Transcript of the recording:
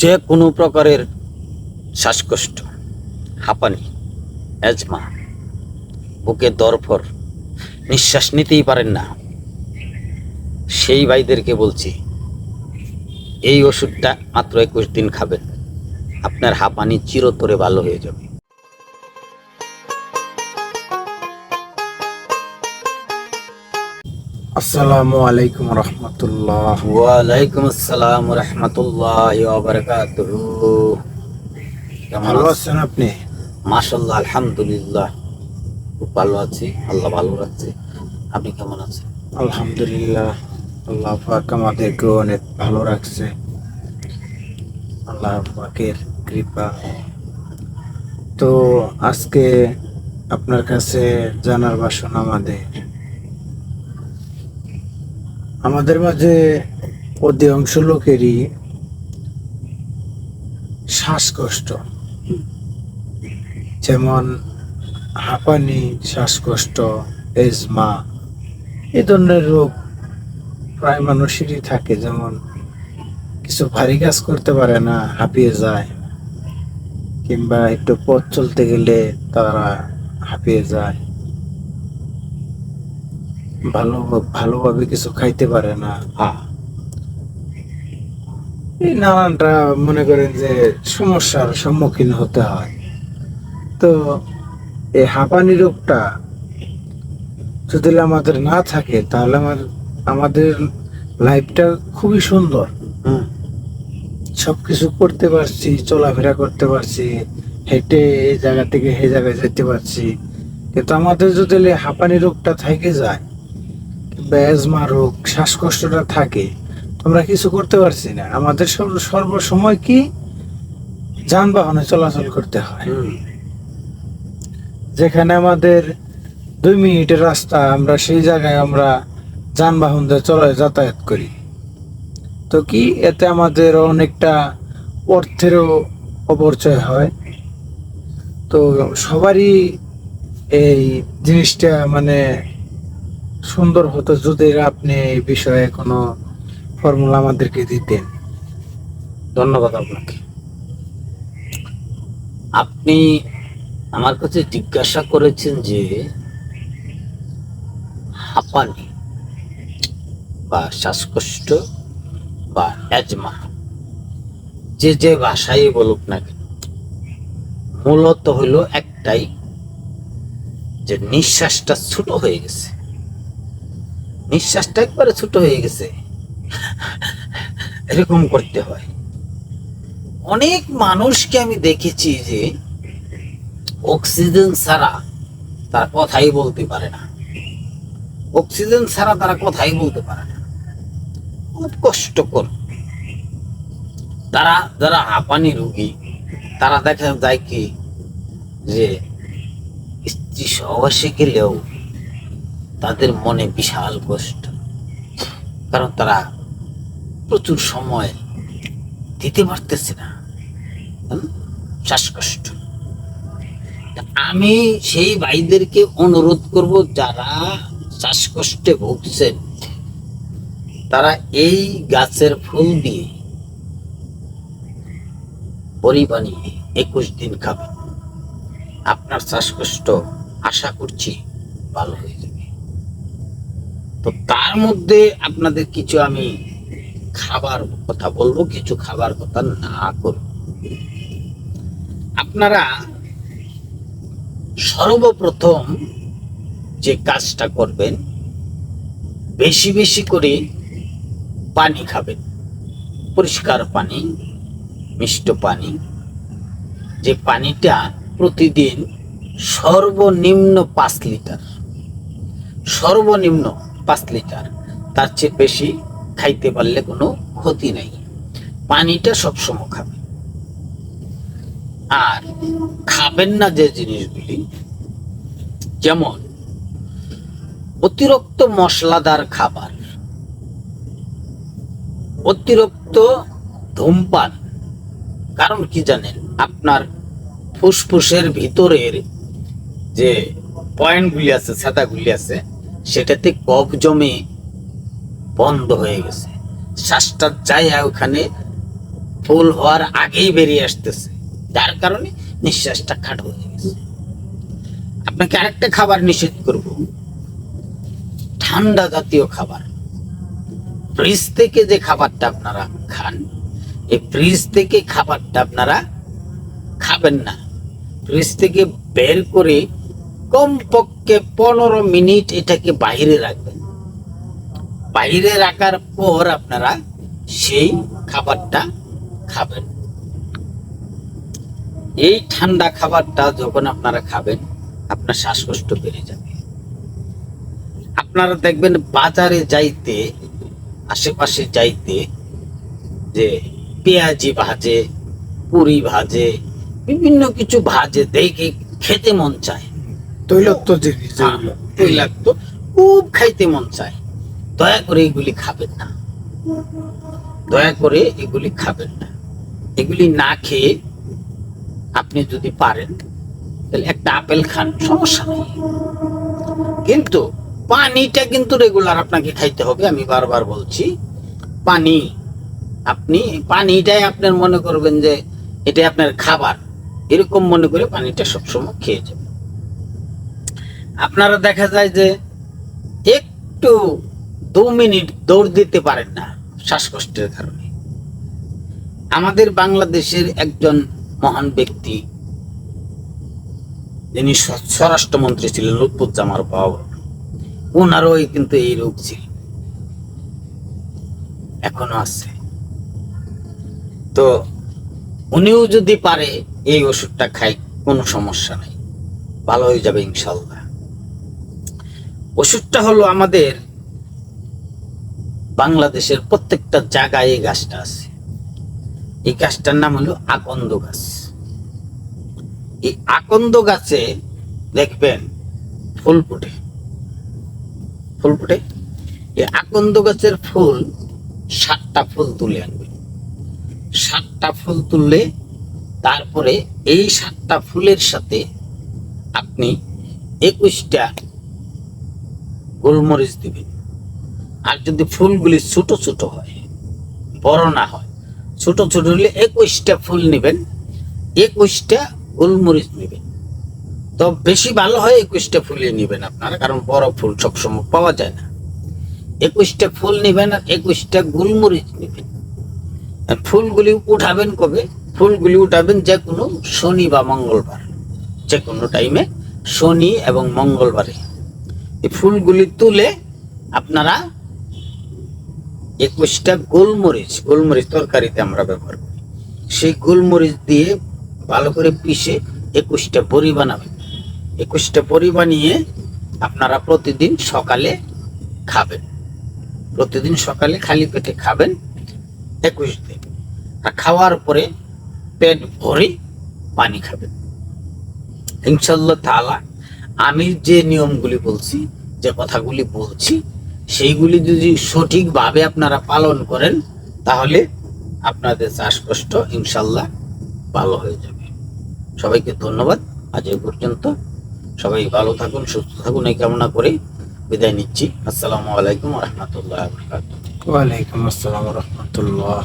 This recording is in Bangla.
যে কোনো প্রকারের শ্বাসকষ্ট, হাঁপানি অ্যাজমা বুকে দরফর, নিঃশ্বাস নিতেই পারেন না। সেই ভাইদেরকে বলছি, এই ওষুধটা মাত্র একুশ দিন খাবেন। আপনার হাঁপানি চিরতরে ভালো হয়ে যাবে। আসসালামু আলাইকুম রহমতুল্লাহ। ওয়ালাইকুম আসসালাম রহমতুল্লাহ ভালো আছেন? আছেন আপনি? মাশাল্লাহ আলহামদুলিল্লাহ। খুব ভালো আছি আল্লাহ ভালো রাখছে। আপনি কেমন আছেন? আলহামদুলিল্লাহ আল্লাহ পাক আমাদেরকে অনেক ভালো রাখছে। আল্লাহ পাকের কৃপা। তো আজকে আপনার কাছে জানার বাসন আমাদের। আমাদের মাঝে অধিকাংশ লোকেরই শ্বাসকষ্ট। যেমন হাঁপানি, শ্বাসকষ্ট, এজমা, এ ধরনের রোগ প্রায় মানুষেরই থাকে। যেমন কিছু ভারী কাজ করতে পারে না, হাঁপিয়ে যায়, কিংবা একটু পথ চলতে গেলে তারা হাঁপিয়ে যায়। ভালো ভালোভাবে কিছু খাইতে পারে না। হ্যাঁ এই নানানটা মনে করেন যে সমস্যার সম্মুখীন হতে হয়। তো এই হাঁপানি রোগটা যদি আমাদের না থাকে তাহলে আমার আমাদের লাইফটা খুবই সুন্দর। সবকিছু করতে পারছি চলাফেরা করতে পারছি হেঁটে এই জায়গা থেকে সেই জায়গায় যেতে পারছি। কিন্তু আমাদের যদি হাঁপানি রোগটা থেকে যায় কিংবা অ্যাজমা রোগ শ্বাসকষ্টটা থাকে। আমরা কিছু করতে পারছি না। আমাদের সর্ব সর্বসময় কি? যানবাহনে চলাচল করতে হয়। যেখানে আমাদের দুই মিনিটের রাস্তা আমরা সেই জায়গায় আমরা যানবাহন দিয়ে চলে যাতায়াত করি। তো কি? এতে আমাদের অনেকটা অর্থেরও অপচয় হয়। তো সবারই এই জিনিসটা মানে সুন্দর হতো যদি আপনি এই বিষয়ে কোনো ফর্মুলা আমাদেরকে দিতেন। ধন্যবাদ আপনাকে। আপনি আমার কাছে জিজ্ঞাসা করেছেন যে হাঁপানি বা শ্বাসকষ্ট বা অ্যাজমা যে যে ভাষাই বলুক না কেন, মূলত হলো একটাই যে নিঃশ্বাসটা ছোট হয়ে গেছে। নিঃশ্বাসটা একবারে ছোট হয়ে গেছে। এরকম করতে হয়। অনেক মানুষকে আমি দেখেছি যে অক্সিজেন ছাড়া তারা কথাই বলতে পারে না। অক্সিজেন ছাড়া তারা কথাই বলতে পারে না। খুব কষ্টকর। তারা, যারা হাঁপানি রুগী, তারা দেখা যায় কি যে স্ত্রী সহবাসে গেলেও তাদের মনে বিশাল কষ্ট। কারণ তারা প্রচুর সময় দিতে পারতেছে না। শ্বাসকষ্ট। আমি সেই ভাইদেরকে অনুরোধ করব, যারা শ্বাসকষ্টে ভুগছেন তারা এই গাছের ফুল দিয়ে বড়ি বানিয়ে একুশ দিন খাবেন আপনার শ্বাসকষ্ট আশা করছি ভালো হয়ে যাবে তো তার মধ্যে আপনাদের কিছু আমি খাবার কথা বলব, কিছু খাবার কথা না করব আপনারা সর্বপ্রথম যে কাজটা করবেন, বেশি বেশি করে পানি খাবেন। পরিষ্কার পানি, মিষ্ট পানি, যে পানিটা প্রতিদিন সর্বনিম্ন পাঁচ লিটার, সর্বনিম্ন পাঁচ লিটার। তার চেয়ে বেশি খাইতে পারলে কোনো ক্ষতি নাই। পানিটা সবসময় খাবে। আর খাবেন না যে জিনিসগুলি, যেমন অতিরিক্ত মশলাদার খাবার, অতিরিক্ত ধূমপান, কারণ কি জানেন, আপনার ফুসফুসের ভিতরের যে পয়েন্টগুলি আছে, ছাতাগুলি আছে সেটাতে কফ জমে বন্ধ হয়ে গেছে। শ্বাসটা যায় ওখানে ফুল হওয়ার আগেই বেরিয়ে আসতেছে। যার কারণে নিঃশ্বাসটা খাটো হয়ে গেছে। আপনাকে আরেকটা খাবার নিষেধ করব। ঠান্ডা জাতীয় খাবার। ফ্রিজ থেকে যে খাবারটা আপনারা খান, এই ফ্রিজ থেকে খাবারটা আপনারা খাবেন না। ফ্রিজ থেকে বের করে কমপক্ষে পনেরো মিনিট এটাকে বাইরে রাখবেন। বাইরে রাখার পর আপনারা সেই খাবারটা খাবেন। এই ঠান্ডা খাবারটা যখন আপনারা খাবেন, আপনার শ্বাসকষ্ট বেড়ে যাবে। আপনারা দেখবেন বাজারে যাইতে, আশেপাশে যাইতে যে পেঁয়াজি ভাজে, পুরি ভাজে, বিভিন্ন কিছু ভাজে দেখে খেতে মন চায়। তৈলাক্ত জিনিস যেগুলো তৈলাক্ত খুব খাইতে মন চায়। দয়া করে এগুলি খাবেন না। দয়া করে এগুলি খাবেন না। এগুলি না খেয়ে আপনি যদি পারেন তাহলে একটা আপেল খান সমস্যা নেই। কিন্তু পানিটা কিন্তু রেগুলার আপনাকে খাইতে হবে আমি বারবার বলছি। পানি আপনি পানিটাই আপনার মনে করবেন যে এটা আপনার খাবার। এরকম মনে করে পানিটা সবসময় খেয়ে যাবেন। আপনারা দেখা যায় যে একটু দু মিনিট দৌড় দিতে পারেন না শ্বাসকষ্টের কারণে। আমাদের বাংলাদেশের একজন মহান ব্যক্তি, যিনি স্বরাষ্ট্রমন্ত্রী ছিলেন লুৎফুজ্জামার বাবা ওনারও এই কিন্তু এই রোগ ছিল। এখনও আছে। তো উনিও যদি পারে, এই ওষুধটা খাই, কোনো সমস্যা নেই। ভালো হয়ে যাবে ইনশাল্লাহ। ওষুধটা হলো আমাদের বাংলাদেশের প্রত্যেকটা জায়গায় এই গাছটা আছে। এই গাছটার নাম হলো আকন্দ গাছ। এই আকন্দ গাছে দেখবেন ফুল ফুটে। ফুল ফুটে? এই আকন্দ গাছের ফুল সাতটা ফুল তুলে আনবে। সাতটা ফুল তুললে তারপরে এই সাতটা ফুলের সাথে আপনি একুশটা গোলমরিচ দিবেন আর যদি ফুলগুলি ছোট ছোট হয়, বড় না হয়, ছোট ছোট হলে একুশটা ফুল নেবেন, একুশটা গোলমরিচ নেবেন। তো বেশি ভালো হয় একুশটা ফুলই নেবেন আপনারা, কারণ বড় ফুল সবসময় পাওয়া যায় না। একুশটা ফুল নেবেন আর একুশটা গোলমরিচ নেবেন। আর ফুলগুলি উঠাবেন কবে? ফুলগুলি উঠাবেন যে কোনো শনি বা মঙ্গলবার। যে কোনো টাইমে শনি এবং মঙ্গলবারে। এই ফুলগুলি তুলে আপনারা একুশটা গোলমরিচ গোলমরিচ তরকারিতে আমরা ব্যবহার করি। সেই গোলমরিচ দিয়ে ভালো করে পিষে একুশটা বড়ি বানাবেন। একুশটা বড়ি বানিয়ে আপনারা প্রতিদিন সকালে খাবেন। প্রতিদিন সকালে খালি পেটে খাবেন একুশ দিন। আর খাওয়ার পরে পেট ভরে পানি খাবেন। ইনশাল্লাহ তাআলা আমি যে নিয়মগুলি বলছি, যে কথাগুলি বলছি, সেইগুলি যদি সঠিকভাবে আপনারা পালন করেন, তাহলে আপনাদের শ্বাসকষ্ট ইনশাল্লাহ ভালো হয়ে যাবে। সবাইকে ধন্যবাদ। আজ এই পর্যন্ত সবাই ভালো থাকুন, সুস্থ থাকুন, এই কামনা করে বিদায় নিচ্ছি। আসসালামু আলাইকুম রহমতুল্লাহ ওয়ালাইকুম আসসালাম রহমতুল্লাহ।